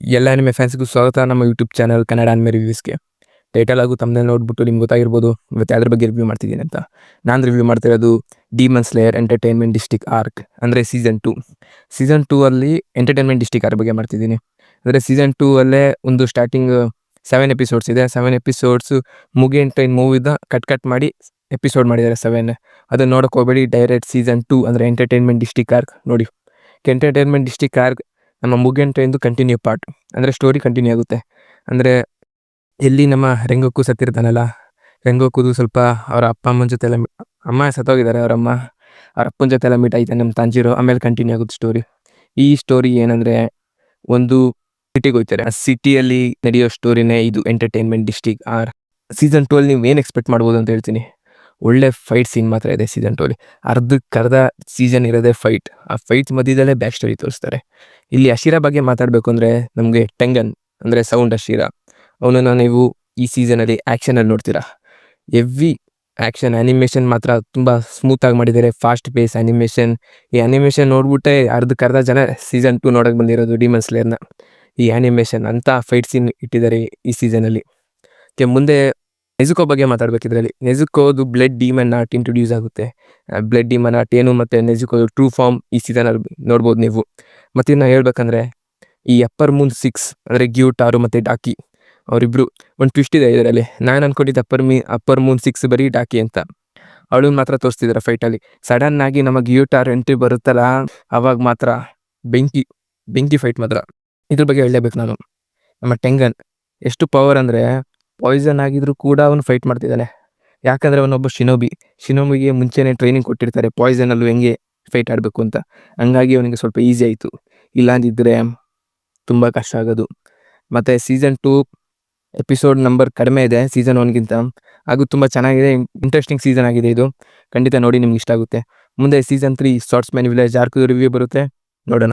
ಎಲ್ಲ ನಿಮ್ಮ ಫ್ಯಾನ್ಸ್ಗೂ ಸ್ವಾಗತ. ನಮ್ಮ ಯೂಟ್ಯೂಬ್ ಚಾನಲ್ ಕನ್ನಡ ಅನ್ಮೆ ರಿವ್ಯೂಸ್ಗೆ ಟೈಟಲ್ ಆಗು ತಮ್ಮದೇ ನೋಡ್ಬಿಟ್ಟು ನಿಮ್ಗೆ ಗೊತ್ತಾಗಿರ್ಬೋದು. ಇವತ್ತು ಯಾವ್ದ್ರ ಬಗ್ಗೆ ರಿವ್ಯೂ ಮಾಡ್ತಿದ್ದೀನಿ ಅಂತ. ನಾನು ರಿವ್ಯೂ ಮಾಡ್ತಿರೋದು demon slayer entertainment district arc ಅಂದರೆ ಸೀಸನ್ ಟು ಸೀಸನ್ ಟೂ ಅಲ್ಲಿ ಎಂಟರ್ಟೈನ್ಮೆಂಟ್ ಡಿಸ್ಟಿಕ್ ಆರ್ ಬಗ್ಗೆ ಮಾಡ್ತಿದ್ದೀನಿ? ಅಂದರೆ ಸೀಸನ್ ಟೂ ಅಲ್ಲೇ ಒಂದು ಸ್ಟಾರ್ಟಿಂಗ್ ಸೆವೆನ್ ಎಪಿಸೋಡ್ಸ್ ಇದೆ. ಸೆವೆನ್ ಎಪಿಸೋಡ್ಸು ಮುಗಿ ಎಂಟೈನ್ ಮೂವಿದ ಕಟ್ ಕಟ್ ಮಾಡಿ ಎಪಿಸೋಡ್ ಮಾಡಿದ್ದಾರೆ ಸೆವೆನ್ ಅದನ್ನ ನೋಡೋಕೆ ಹೋಗಬೇಡಿ. ಡೈರೆಕ್ಟ್ ಸೀಸನ್ ಟೂ ಅಂದರೆ ಎಂಟರ್ಟೈನ್ಮೆಂಟ್ ಡಿಸ್ಟಿಕ್ ಆರ್ಕ್ ನೋಡಿ. ಎಂಟರ್ಟೈನ್ಮೆಂಟ್ ಡಿಸ್ಟಿಕ್ ಆರ್ಕ್ ನಮ್ಮ ಮುಗಿಯನ್ ಟ್ರೈನ್ದು ಕಂಟಿನ್ಯೂ ಪಾರ್ಟ್ ಅಂದರೆ ಸ್ಟೋರಿ ಕಂಟಿನ್ಯೂ ಆಗುತ್ತೆ. ಅಂದರೆ ಎಲ್ಲಿ ನಮ್ಮ ರೆಂಗಕ್ಕೂ ಸತ್ತಿರ್ತಾನಲ್ಲ ರೆಂಗಕ್ಕೂ ಸ್ವಲ್ಪ ಅವರ ಅಪ್ಪ ಅಮ್ಮನ ಜೊತೆ ಎಲ್ಲ ಅಮ್ಮ ಸತ್ತೋಗಿದ್ದಾರೆ ಅವರಮ್ಮ ಅವ್ರ ಅಪ್ಪನ ಜೊತೆ ಎಲ್ಲ ಮೀಟ್ ಆಯ್ತಾನೆ ನಮ್ಮ ತಾಂಜಿರೋ, ಆಮೇಲೆ ಕಂಟಿನ್ಯೂ ಆಗುತ್ತೆ ಸ್ಟೋರಿ ಈ ಸ್ಟೋರಿ ಏನಂದರೆ ಒಂದು ಸಿಟಿಗೆ ಹೋಗ್ತಾರೆ. ಆ ಸಿಟಿಯಲ್ಲಿ ನಡೆಯೋ ಸ್ಟೋರಿನೇ ಇದು entertainment district arc season two ಅಲ್ಲಿ ನೀವು ಏನು ಎಕ್ಸ್ಪೆಕ್ಟ್ ಮಾಡ್ಬೋದು ಅಂತ ಹೇಳ್ತೀನಿ. ಒಳ್ಳೆ ಫೈಟ್ ಸೀನ್ ಮಾತ್ರ ಇದೆ ಸೀಸನ್ ಟೂ ಅಲ್ಲಿ. ಅರ್ಧಕ್ಕರ್ಧ ಸೀಸನ್ ಇರೋದೇ ಫೈಟ್ ಆ ಫೈಟ್ ಮಧ್ಯದಲ್ಲೇ ಬ್ಯಾಕ್ ಸ್ಟೋರಿ ತೋರಿಸ್ತಾರೆ. ಇಲ್ಲಿ ಅಶೀರ ಬಗ್ಗೆ ಮಾತಾಡಬೇಕು ಅಂದರೆ ನಮಗೆ ಟೆಂಗನ್, ಅಂದರೆ ಸೌಂಡ್ ಅಶಿರಾ. ಅವನನ್ನು ನೀವು ಈ ಸೀಸನಲ್ಲಿ ಆ್ಯಕ್ಷನಲ್ಲಿ ನೋಡ್ತೀರಾ? ಎವ್ರಿ ಆ್ಯಕ್ಷನ್ ಆ್ಯನಿಮೇಷನ್ ಮಾತ್ರ ತುಂಬ ಸ್ಮೂತಾಗಿ ಮಾಡಿದ್ದಾರೆ. ಫಾಸ್ಟ್ ಪೇಸ್ ಆ್ಯನಿಮೇಷನ್ ಈ ಆ್ಯನಿಮೇಷನ್ ನೋಡ್ಬಿಟ್ಟೆ ಅರ್ಧಕ್ಕರ್ಧ ಜನ ಸೀಸನ್ ಟೂ ನೋಡೋಕೆ ಬಂದಿರೋದು ಡಿಮನ್ ಸ್ಲೇರ್ನ ಈ ಆ್ಯನಿಮೇಷನ್ ಅಂತ ಫೈಟ್ ಸೀನ್ ಇಟ್ಟಿದ್ದಾರೆ ಈ ಸೀಸನಲ್ಲಿ ಮುಂದೆ ನೆಜುಕೋ ಬಗ್ಗೆ ಮಾತಾಡ್ಬೇಕಿದ್ರಲ್ಲಿ ನೆಜುಕೋದು ಬ್ಲಡ್ ಡಿಮನ್ ಆರ್ಟ್ ಇಂಟ್ರೊಡ್ಯೂಸ್ ಆಗುತ್ತೆ. ಬ್ಲಡ್ ಡಿಮನ್ ಆರ್ಟ್ ಏನು ಮತ್ತು ನೆಜುಕೋ ಟ್ರೂ ಫಾರ್ಮ್ ಈ ಸೀಸನ್ ನೋಡ್ಬೋದು ನೀವು. ಮತ್ತು ಇನ್ನು ಹೇಳ್ಬೇಕಂದ್ರೆ, ಈ ಅಪ್ಪರ್ ಮೂನ್ ಸಿಕ್ಸ್ ಅಂದರೆ ಗ್ಯೂಟಾರು ಮತ್ತು ಡಾಕಿ ಅವರಿಬ್ರು ಒಂದು ಟ್ವಿಸ್ಟ್ ಇದೆ ಇದರಲ್ಲಿ. ನಾನು ಅನ್ಕೊಂಡಿದ್ದೆ upper me upper moon six ಬರೀ ಡಾಕಿ ಅಂತ. ಅವಳು ಮಾತ್ರ ತೋರಿಸ್ತಿದ್ದಾರೆ ಫೈಟಲ್ಲಿ ಸಡನ್ ಆಗಿ ನಮ್ಮ ಗ್ಯೂಟಾರ್ ಎಂಟ್ರಿ ಬರುತ್ತಲ್ಲ, ಅವಾಗ ಮಾತ್ರ ಬೆಂಕಿ ಬೆಂಕಿ ಫೈಟ್ ಮಾತ್ರ. ಇದ್ರ ಬಗ್ಗೆ ಹೇಳಲೇಬೇಕು ನಾನು. ನಮ್ಮ ಟೆಂಗನ್ ಎಷ್ಟು ಪವರ್ ಅಂದರೆ ಪಾಯ್ಸನ್ ಆಗಿದ್ರು ಕೂಡ ಅವನು ಫೈಟ್ ಮಾಡ್ತಿದ್ದಾನೆ. ಯಾಕಂದರೆ ಅವನೊಬ್ಬ ಶಿನೋಬಿ ಶಿನೋಬಿಗೆ ಮುಂಚೆನೇ ಟ್ರೈನಿಂಗ್ ಕೊಟ್ಟಿರ್ತಾರೆ ಪಾಯ್ಸನಲ್ಲೂ ಹೆಂಗೆ ಫೈಟ್ ಆಡಬೇಕು ಅಂತ. ಹಂಗಾಗಿ ಅವನಿಗೆ ಸ್ವಲ್ಪ ಈಸಿ ಆಯಿತು. ಇಲ್ಲಾಂದಿದ್ದರೆ ತುಂಬ ಕಷ್ಟ ಆಗೋದು. ಮತ್ತು ಸೀಸನ್ ಟೂ ಎಪಿಸೋಡ್ ನಂಬರ್ ಕಡಿಮೆ ಇದೆ ಸೀಸನ್ ಒನ್ಗಿಂತ ಹಾಗೂ ತುಂಬ ಚೆನ್ನಾಗಿದೆ ಇಂಟ್ರೆಸ್ಟಿಂಗ್ ಸೀಸನ್ ಆಗಿದೆ ಇದು. ಖಂಡಿತ ನೋಡಿ, ನಿಮ್ಗೆ ಇಷ್ಟ ಆಗುತ್ತೆ. ಮುಂದೆ season three shorts man village arc review ಬರುತ್ತೆ, ನೋಡೋಣ.